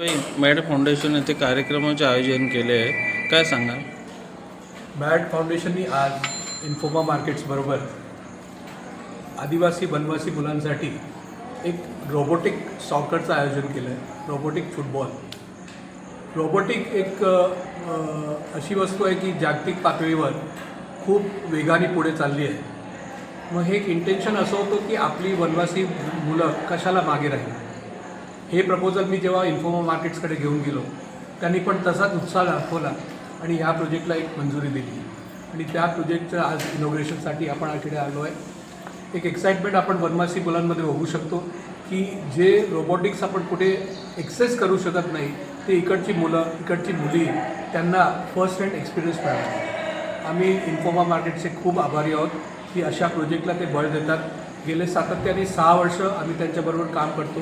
Mad foundation येथे कार्यक्रमाचे आयोजन केले आहे. काय सांगाल? मॅड फाउंडेशननी आज इन्फोमा मार्केट्सबरोबर आदिवासी वनवासी मुलांसाठी एक रोबोटिक सॉकरचं आयोजन केलं आहे. Robotic football. रोबोटिक एक अशी वस्तू आहे की जागतिक पातळीवर खूप वेगाने पुढे चालली आहे. मग हे एक इंटेन्शन असं होतं की आपली वनवासी मुलं कशाला मागे राहील? हे प्रपोजल मी जेव्हा इन्फोमा मार्केट्सकडे घेऊन गेलो त्यांनी पण तसाच उत्साह दाखवला आणि ह्या प्रोजेक्टला एक मंजुरी दिली. आणि त्या प्रोजेक्टचं आज इनॉग्रेशनसाठी आपण इकडे आलो आहे. एक एक्साइटमेंट आपण वनवासी मुलांमध्ये बघू शकतो की जे रोबोटिक्स आपण कुठे एक्सेस करू शकत नाही ते इकडची मुलं इकडची मुली त्यांना फर्स्ट हँड एक्सपिरियन्स मिळाला. आम्ही इन्फोमा मार्केटचे खूप आभारी आहोत की अशा प्रोजेक्टला ते बळ देतात. गेले सातत्याने सहा वर्ष आम्ही त्यांच्याबरोबर काम करतो.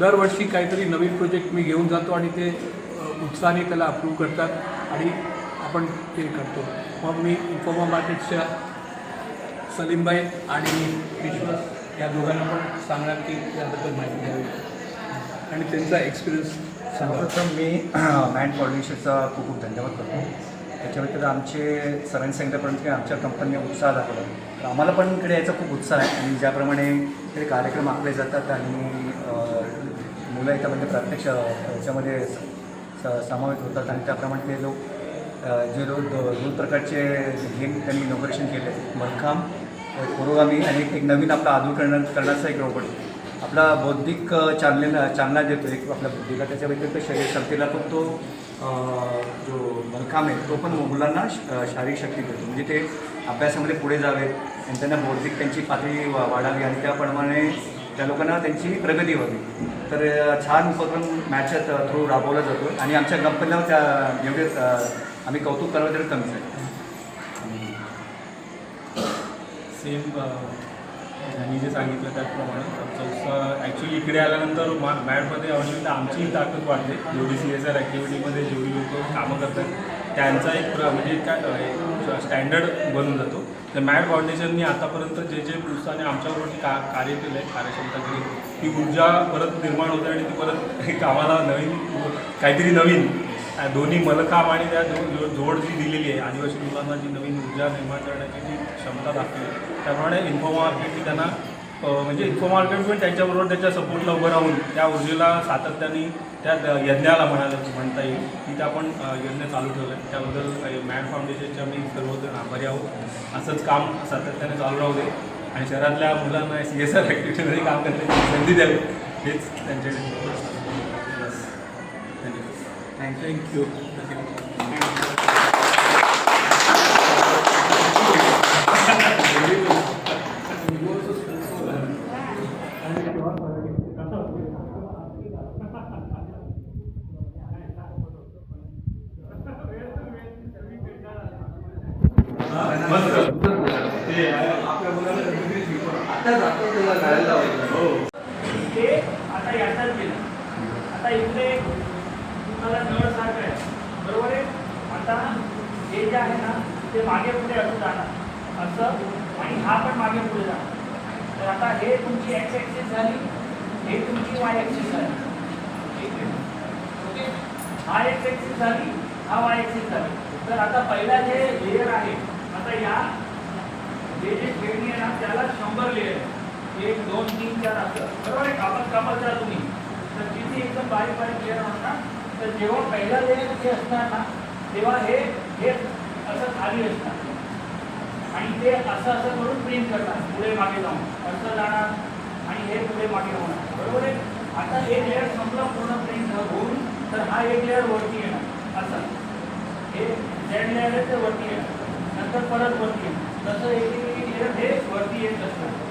दरवर्षी काहीतरी नवीन प्रोजेक्ट मी घेऊन जातो आणि ते उत्साहाने त्याला अप्रूव्ह करतात आणि आपण ते करतो. मग मी इन्फोमा मार्केटच्या सलीमबाई आणि विश्वास या दोघांना पण सांगणार की त्याबद्दल माहिती द्यावी. आणि त्यांचा एक्सपिरियन्स सर्वप्रथम मी मॅन फाउंडेशनचा खूप खूप धन्यवाद करतो. त्याच्या व्यतिरिक्त आमचे सरांनी सांगितल्यापर्यंत की आमच्या कंपनीने उत्साह दाखवला. तर आम्हाला पण इकडे यायचा खूप उत्साह आहे. आणि ज्याप्रमाणे इकडे कार्यक्रम आखले जातात आणि मुलं मुलं याच्यामध्ये म्हणजे प्रत्यक्ष याच्यामध्ये स- स- समावेश होतात आणि त्याप्रमाणे ते लोक जे लोक दोन प्रकारचे गेम त्यांनी इनॉग्रेशन केले. मलखांब पुरोगामी आणि एक- नवीन आपला आदूर करण्या करण्याचा एक रोबोट. आपला बौद्धिक अ, चालना देतो एक आपल्या बुद्धीला त्याच्या व्यतिरिक्त शरीर शक्तीला पण तो जो मलखांब आहे तो पण मुलांना श- शारीरिक शक्ती देतो. म्हणजे ते अभ्यासामध्ये पुढे जावे आणि त्यांना बौद्धिक त्यांची पातळी वा- वाढावी आणि त्याप्रमाणे त्या लोकांना त्यांची प्रगती होती तर छान उपक्रम मॅचच्या थ्रू राबवला जातो आणि आमच्या कंपनीला त्या एवढे आम्ही कौतुक करावं तरी कमीच आहे सेम यांनी जे सांगितलं त्याचप्रमाणे आमचा उत्साह ॲक्च्युली इकडे आल्यानंतर मा मॅडमध्ये आवश्यकता आमचीही ताकद वाढते. जेवढी सी एस आर ॲक्टिव्हिटीमध्ये जेवढी लोक कामं करतात त्यांचा एक प्र म्हणजे काय स्टँडर्ड बनून जातो. तर मॅड फाउंडेशननी आतापर्यंत जे जे पुरुषाने आमच्यावरती का कार्य केलं आहे कार्यक्षमता केली ती ऊर्जा परत निर्माण होते आणि ती परत एक आम्हाला नवीन काहीतरी नवीन दोन्ही मलकाम आणि त्या जो जोड जी दिलेली आहे आदिवासी मुलांना जी नवीन ऊर्जा निर्माण करण्याची जी क्षमता दाखवली त्याप्रमाणे इन्फो मार्केट त्यांना म्हणजे इन्फो मार्केट पण त्यांच्याबरोबर त्याच्या सपोर्टला उभं राहून त्या ऊर्जेला सातत्याने त्या यज्ञाला म्हणायला म्हणता येईल. तिथं आपण यज्ञ चालू ठेवलं आहे त्याबद्दल मॅड फाउंडेशनचे आम्ही सर्वजण आभारी आहोत. असंच काम सातत्याने चालू राहू दे. आणि शहरातल्या मुलांना सी एस आर ॲक्टिव्हिटीमध्ये काम करण्याची संधी द्यावी हेच त्यांच्याकडे बस. थँक्यू थँक्यू ते आता याच्यात गेलं आता इकडे तुम्हाला नळ सारखं आहे बरोबर? आहे आता हे जे आहे ना ते मागे पुढे असं जाणार असं आणि हा पण मागे पुढे जाणार तर आता हे तुमची एक्स ॲक्सिस झाली. हे तुमची वाय ॲक्सिस झाली. ठीक आहे ओके हा एक्स ॲक्सिस झाली हा वाय ॲक्सिस झाली. तर आता पहिला जे लेअर आहे आता या जे जे खेळणी आहे ना त्याला शंभर लेअर एक दोन तीन चार असं. बरोबर आहे कापत कापत जा तुम्ही तर तिथे एकदम बारीक बारीक लेअर होणार तर जेव्हा पहिला लेअर जे असणार ना तेव्हा हे हे असं खाली असणार. आणि ते असं असं करून प्रिंट करणार पुढे मागे जाऊन. असं जाणार आणि हे पुढे मागे होणार. बरोबर आहे? आता एक लेअर संपलं पूर्ण प्रिंट होऊन तर हा एक लेअर वरती येणार. असं. हे झेड लेअर आहे ते वरती येणार. नंतर परत वरती तसं एक हे वरती येत असतं